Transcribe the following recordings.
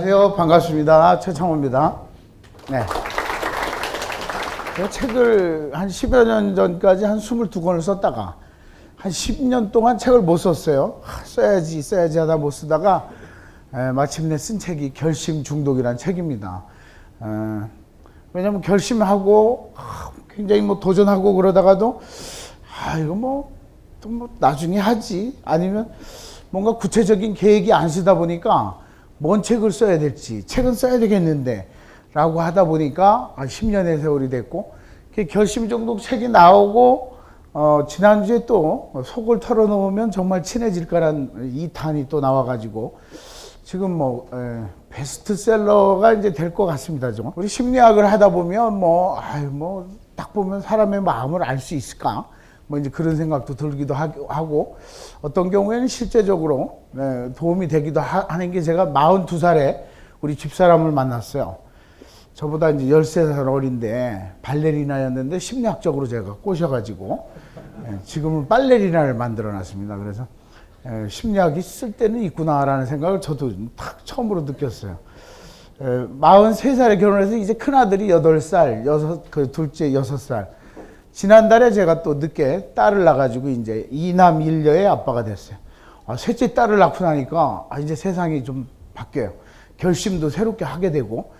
안녕하세요. 반갑습니다. 최창호입니다. 네. 제가 책을 한 10여 년 전까지 한 22권을 썼다가 한 10년 동안 책을 못 썼어요. 하, 써야지, 써야지 하다 못 쓰다가 에, 마침내 쓴 책이 결심 중독이라는 책입니다. 어, 왜냐면 결심하고 하, 굉장히 뭐 도전하고 그러다가도 아, 이거 뭐, 또 뭐 나중에 하지. 아니면 뭔가 구체적인 계획이 안 쓰다 보니까 뭔 책을 써야 될지, 책은 써야 되겠는데, 라고 하다 보니까 아, 10년의 세월이 됐고, 그 결심 정도 책이 나오고, 어, 지난주에 또 속을 털어놓으면 정말 친해질까란 이 탄이 또 나와가지고, 지금 뭐, 에, 베스트셀러가 이제 될 것 같습니다. 좀. 우리 심리학을 하다 보면 뭐, 아유, 뭐, 딱 보면 사람의 마음을 알 수 있을까? 뭐 이제 그런 생각도 들기도 하- 하고 어떤 경우에는 실제적으로 네, 도움이 되기도 하, 하는 게 제가 42살에 우리 집사람을 만났어요. 저보다 이제 13살 어린데 발레리나였는데 심리학적으로 제가 꼬셔가지고 예, 지금은 발레리나를 만들어 놨습니다. 그래서 예, 심리학이 쓸 때는 있구나라는 생각을 저도 탁 처음으로 느꼈어요. 에, 43살에 결혼해서 이제 큰아들이 8살, 여섯, 그 둘째 6살. 지난달에 제가 또 늦게 딸을 낳아가지고 이제 이남 일녀의 아빠가 됐어요. 아, 셋째 딸을 낳고 나니까 아, 이제 세상이 좀 바뀌어요. 결심도 새롭게 하게 되고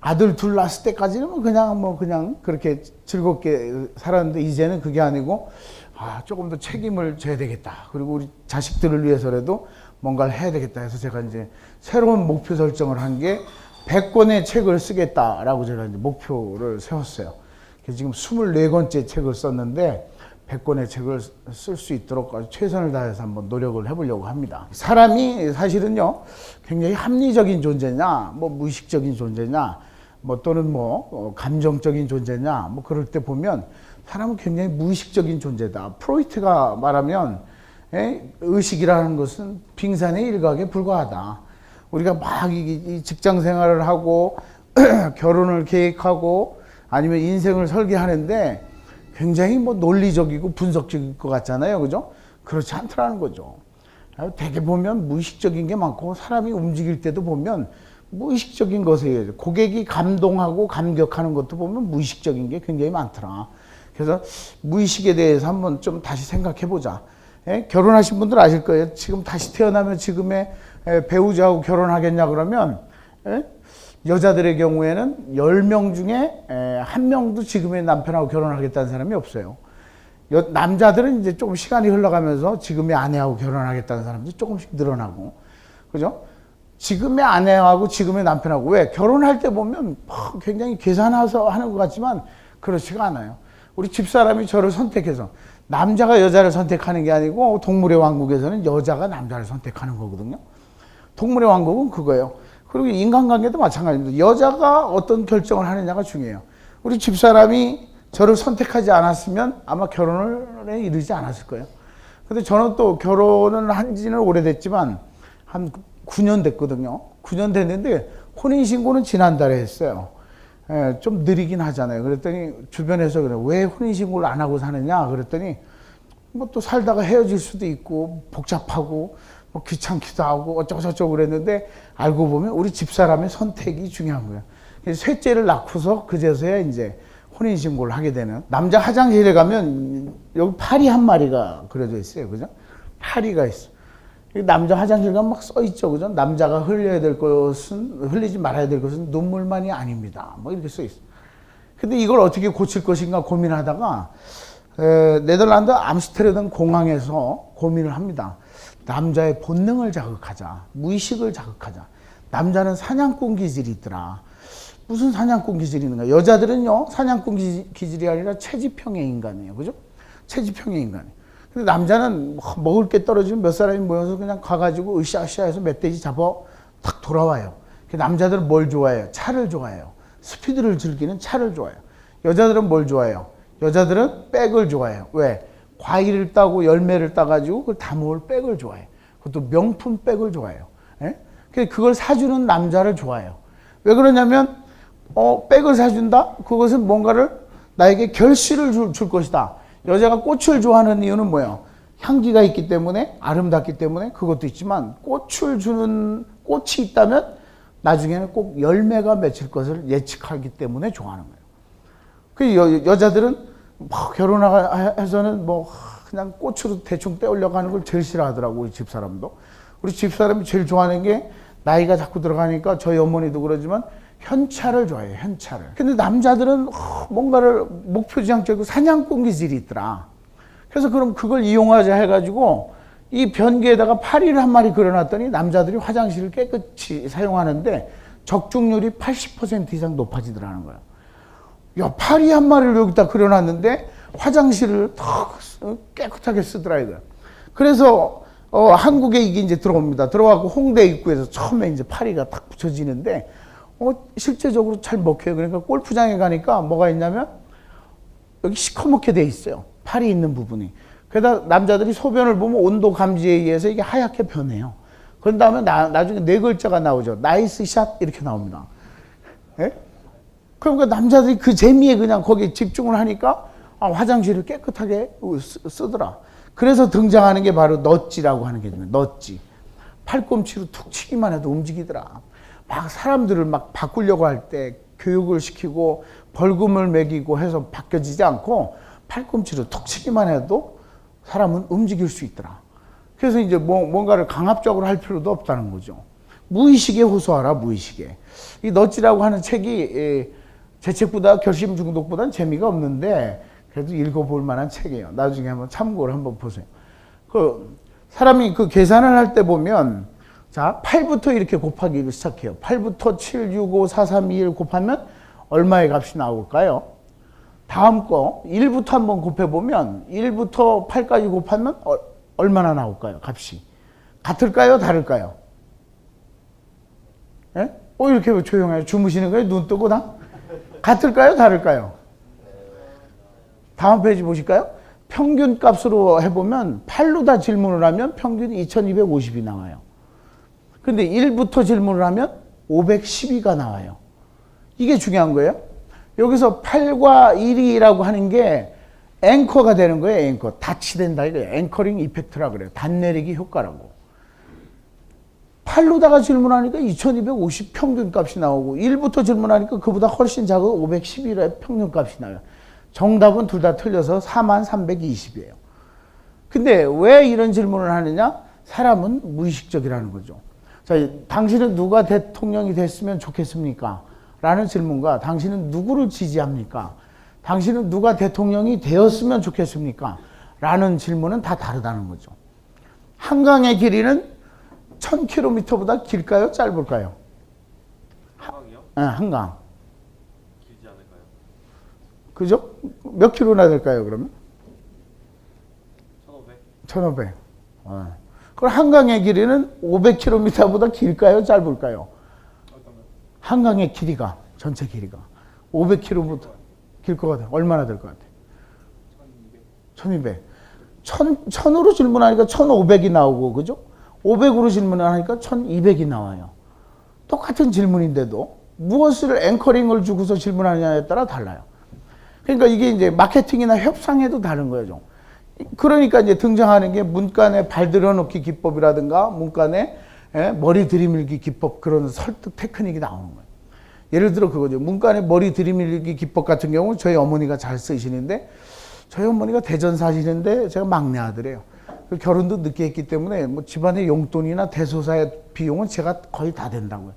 아들 둘 낳았을 때까지는 뭐 그냥 뭐 그냥 그렇게 즐겁게 살았는데 이제는 그게 아니고 아, 조금 더 책임을 져야 되겠다. 그리고 우리 자식들을 위해서라도 뭔가를 해야 되겠다 해서 제가 이제 새로운 목표 설정을 한 게 100권의 책을 쓰겠다라고 제가 이제 목표를 세웠어요. 지금 24권째 책을 썼는데 100권의 책을 쓸 수 있도록 최선을 다해서 한번 노력을 해보려고 합니다. 사람이 사실은요, 굉장히 합리적인 존재냐, 뭐 무의식적인 존재냐, 뭐 또는 뭐 어, 감정적인 존재냐, 뭐 그럴 때 보면 사람은 굉장히 무의식적인 존재다. 프로이트가 말하면 에, 의식이라는 것은 빙산의 일각에 불과하다. 우리가 막 이 직장 생활을 하고 결혼을 계획하고 아니면 인생을 설계하는데 굉장히 뭐 논리적이고 분석적일 것 같잖아요. 그죠? 그렇지 않더라는 거죠. 아, 되게 보면 무의식적인 게 많고 사람이 움직일 때도 보면 무의식적인 것에 고객이 감동하고 감격하는 것도 보면 무의식적인 게 굉장히 많더라. 그래서 무의식에 대해서 한번 좀 다시 생각해 보자. 예? 결혼하신 분들 아실 거예요. 지금 다시 태어나면 지금의 에, 배우자하고 결혼하겠냐 그러면 예? 여자들의 경우에는 10명 중에 에, 한 명도 지금의 남편하고 결혼하겠다는 사람이 없어요. 여- 남자들은 이제 조금 시간이 흘러가면서 지금의 아내하고 결혼하겠다는 사람들이 조금씩 늘어나고 그죠? 지금의 아내하고 지금의 남편하고 왜 결혼할 때 보면 막 굉장히 계산해서 하는 것 같지만 그렇지가 않아요. 우리 집사람이 저를 선택해서 남자가 여자를 선택하는 게 아니고 동물의 왕국에서는 여자가 남자를 선택하는 거거든요. 동물의 왕국은 그거예요. 그리고 인간관계도 마찬가지입니다. 여자가 어떤 결정을 하느냐가 중요해요. 우리 집사람이 저를 선택하지 않았으면 아마 결혼에 이르지 않았을 거예요. 근데 저는 또 결혼을 한 지는 오래됐지만 한 9년 됐거든요. 9년 됐는데 혼인신고는 지난달에 했어요. 예, 좀 느리긴 하잖아요. 그랬더니 주변에서 그래. 왜 혼인신고를 안 하고 사느냐? 그랬더니 뭐 또 살다가 헤어질 수도 있고 복잡하고 뭐 귀찮기도 하고 어쩌고저쩌고 그랬는데 알고 보면 우리 집사람의 선택이 중요한 거예요. 그래서 셋째를 낳고서 그제서야 이제 혼인신고를 하게 되는 남자 화장실에 가면 여기 파리 한 마리가 그려져 있어요. 그죠? 파리가 있어. 이 남자 화장실 가면 막 써 있죠. 그죠? 남자가 흘려야 될 것은, 흘리지 말아야 될 것은 눈물만이 아닙니다. 뭐 이렇게 써 있어. 근데 이걸 어떻게 고칠 것인가 고민하다가, 에, 네덜란드 암스테르담 공항에서 고민을 합니다. 남자의 본능을 자극하자. 무의식을 자극하자. 남자는 사냥꾼 기질이 있더라. 무슨 사냥꾼 기질이 있는가? 여자들은요, 사냥꾼 기질- 기질이 아니라 채집형의 인간이에요. 그죠? 채집형의 인간이에요. 근데 남자는 뭐 먹을 게 떨어지면 몇 사람이 모여서 그냥 가가지고 으쌰으쌰 해서 멧돼지 잡아 탁 돌아와요. 그 남자들은 뭘 좋아해요? 차를 좋아해요. 스피드를 즐기는 차를 좋아해요. 여자들은 뭘 좋아해요? 여자들은 백을 좋아해요. 왜? 과일을 따고 열매를 따가지고 그걸 다 모을 백을 좋아해요. 그것도 명품 백을 좋아해요. 예? 그걸 사주는 남자를 좋아해요. 왜 그러냐면, 어, 백을 사준다? 그것은 뭔가를 나에게 결실을 줄, 줄 것이다. 여자가 꽃을 좋아하는 이유는 뭐예요? 향기가 있기 때문에, 아름답기 때문에 그것도 있지만, 꽃을 주는, 꽃이 있다면 나중에는 꼭 열매가 맺힐 것을 예측하기 때문에 좋아하는 거예요. 그 여, 여자들은 뭐 결혼해서는 뭐 그냥 꽃으로 대충 떼올려 가는 걸 제일 싫어하더라고 우리 집사람도. 우리 집사람이 제일 좋아하는 게 나이가 자꾸 들어가니까 저희 어머니도 그러지만 현찰을 좋아해요. 현찰을. 근데 남자들은 어, 뭔가를 목표지향적이고 사냥꾼 기질이 있더라. 그래서 그럼 그걸 이용하자 해가지고 이 변기에다가 파리를 한 마리 그려놨더니 남자들이 화장실을 깨끗이 사용하는데 적중률이 80% 이상 높아지더라는 거예요. 야, 파리 한 마리를 여기다 그려놨는데 화장실을 탁 깨끗하게 쓰더라 이거야. 그래서 어, 한국에 이게 이제 들어옵니다. 들어가고 홍대 입구에서 처음에 이제 파리가 탁 붙여지는데 어, 실제적으로 잘 먹혀요. 그러니까 골프장에 가니까 뭐가 있냐면 여기 시커멓게 돼 있어요. 팔이 있는 부분이. 그러다 남자들이 소변을 보면 온도 감지에 의해서 이게 하얗게 변해요. 그런 다음에 나, 나중에 네 글자가 나오죠. 나이스 샷 이렇게 나옵니다. 예? 그러니까 남자들이 그 재미에 그냥 거기에 집중을 하니까 아, 화장실을 깨끗하게 쓰, 쓰더라. 그래서 등장하는 게 바로 넛지라고 하는 게 있는 넛지. 팔꿈치로 툭 치기만 해도 움직이더라. 막 사람들을 막 바꾸려고 할 때 교육을 시키고 벌금을 매기고 해서 바뀌어지지 않고 팔꿈치로 툭 치기만 해도 사람은 움직일 수 있더라. 그래서 이제 뭐, 뭔가를 강압적으로 할 필요도 없다는 거죠. 무의식에 호소하라, 무의식에. 이 넛지라고 하는 책이 예, 제 책보다 결심 중독보다는 재미가 없는데 그래도 읽어볼 만한 책이에요. 나중에 한번 참고를 한번 보세요. 그 사람이 그 계산을 할 때 보면 자, 8부터 이렇게 곱하기를 시작해요. 8부터 7, 6, 5, 4, 3, 2, 1 곱하면 얼마의 값이 나올까요? 다음 거 1부터 한번 곱해보면 1부터 8까지 곱하면 어, 얼마나 나올까요? 값이. 같을까요? 다를까요? 예? 어, 이렇게 조용해요. 주무시는 거예요? 눈 뜨고 다? 같을까요? 다를까요? 다음 페이지 보실까요? 평균 값으로 해보면 8로 다 질문을 하면 평균 2250이 나와요. 근데 1부터 질문을 하면 512가 나와요. 이게 중요한 거예요. 여기서 8과 1이라고 하는 게 앵커가 되는 거예요. 앵커. 다치된다 이거예요. 앵커링 이펙트라 그래요. 단내리기 효과라고. 8로다가 질문하니까 2250 평균 값이 나오고 1부터 질문하니까 그보다 훨씬 작은 511의 평균 값이 나요. 정답은 둘 다 틀려서 4만 320이에요. 근데 왜 이런 질문을 하느냐? 사람은 무의식적이라는 거죠. 자, 당신은 누가 대통령이 됐으면 좋겠습니까? 라는 질문과 당신은 누구를 지지합니까? 당신은 누가 대통령이 되었으면 좋겠습니까? 라는 질문은 다 다르다는 거죠. 한강의 길이는 1000km보다 길까요? 짧을까요? 한강이요? 네, 한강. 길지 않을까요? 그죠? 몇 킬로나 될까요, 그러면? 1500? 1500. 어. 그럼 한강의 길이는 500km보다 길까요? 짧을까요? 한강의 길이가, 전체 길이가 500km보다 길 것 같아요. 얼마나 될 것 같아요? 1200? 1200. 1000, 1000으로 질문하니까 1500이 나오고, 그죠? 500으로 질문을 하니까 1200이 나와요. 똑같은 질문인데도 무엇을 앵커링을 주고서 질문하느냐에 따라 달라요. 그러니까 이게 이제 마케팅이나 협상에도 다른 거예요. 그러니까 이제 등장하는 게 문간에 발 들여놓기 기법이라든가 문간에 예, 머리 들이밀기 기법 그런 설득 테크닉이 나오는 거예요. 예를 들어 그거죠. 문간에 머리 들이밀기 기법 같은 경우 저희 어머니가 잘 쓰시는데 저희 어머니가 대전 사시는데 제가 막내 아들이에요. 그 결혼도 늦게 했기 때문에 뭐 집안의 용돈이나 대소사의 비용은 제가 거의 다 된다고요.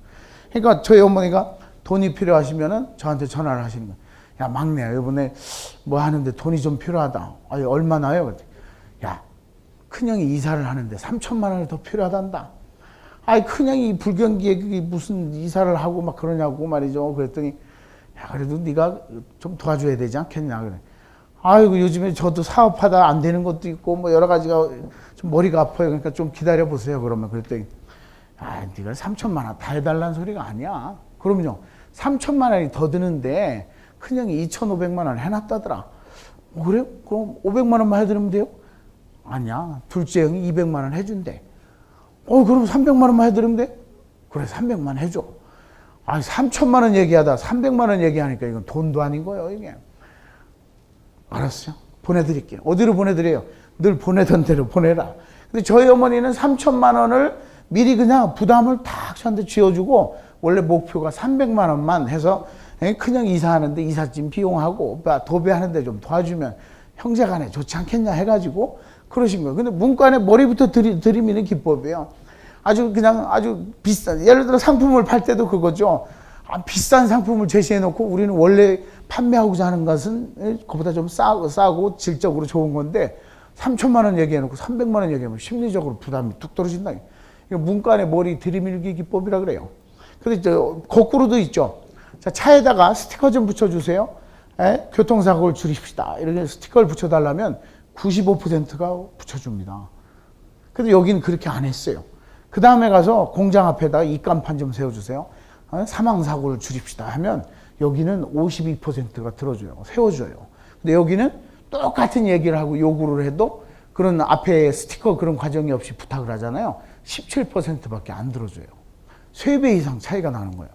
그러니까 저희 어머니가 돈이 필요하시면은 저한테 전화를 하시는 거예요. 야 막내야 이번에 뭐 하는데 돈이 좀 필요하다. 아니 얼마나요? 야 큰형이 이사를 하는데 3천만 원이 더 필요하단다. 아이 큰형이 불경기에 그게 무슨 이사를 하고 막 그러냐고 말이죠. 그랬더니 야 그래도 네가 좀 도와줘야 되지 않겠냐 그래. 아이고 요즘에 저도 사업하다 안 되는 것도 있고 뭐 여러 가지가 좀 머리가 아파요. 그러니까 좀 기다려 보세요. 그러면 그랬더니 아 네가 3천만 원 다 해달라는 소리가 아니야. 그럼요. 3천만 원이 더 드는데 큰형이 2,500만 원 해놨다더라. 어, 그래요? 그럼 500만 원만 해드리면 돼요? 아니야. 둘째 형이 200만 원 해준대. 어, 그럼 300만 원만 해드리면 돼? 그래, 300만 해줘. 아니, 3천만 원 얘기하다 300만 원 얘기하니까 이건 돈도 아닌 거예요, 이게. 알았어요. 보내드릴게요. 어디로 보내드려요? 늘 보내던 대로 보내라. 근데 저희 어머니는 3천만 원을 미리 그냥 부담을 탁 저한테 쥐어주고 원래 목표가 300만 원만 해서 에, 그냥 이사하는데 이삿짐 비용하고 뭐 도배하는데 좀 도와주면 형제 간에 좋지 않겠냐 해가지고 그러신 거예요. 근데 문간에 머리부터 들이, 들이미는 기법이에요. 아주 그냥 아주 비싼 예를 들어 상품을 팔 때도 그거죠. 아, 비싼 상품을 제시해 놓고 우리는 원래 판매하고자 하는 것은 에, 그보다 좀 싸고, 싸고 질적으로 좋은 건데 3천만 원 얘기해 놓고 300만 원 얘기하면 심리적으로 부담이 뚝 떨어진다. 이거 문간의 머리 들이밀기 기법이라 그래요. 근데 저 거꾸로도 있죠. 자, 차에다가 스티커 좀 붙여 주세요. 에? 교통사고를 줄입시다. 이렇게 스티커를 붙여 달라면 95%가 붙여 줍니다. 근데 여기는 그렇게 안 했어요. 그 다음에 가서 공장 앞에다가 입간판 좀 세워주세요. 어? 사망 사고를 줄입시다 하면 여기는 52%가 들어줘요. 세워줘요. 근데 여기는 똑같은 얘기를 하고 요구를 해도 그런 앞에 스티커 그런 과정이 없이 부탁을 하잖아요. 17%밖에 안 들어줘요. 세배 이상 차이가 나는 거예요.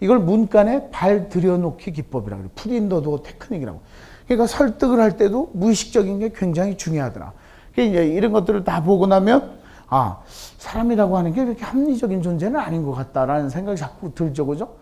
이걸 문간에 발 들여놓기 기법이라고 그래요. 푸린도도 테크닉이라고. 그러니까 설득을 할 때도 무의식적인 게 굉장히 중요하더라. 그러니까 이제 이런 것들을 다 보고 나면 아 사람이라고 하는 게 이렇게 합리적인 존재는 아닌 것 같다라는 생각이 자꾸 들죠, 그죠?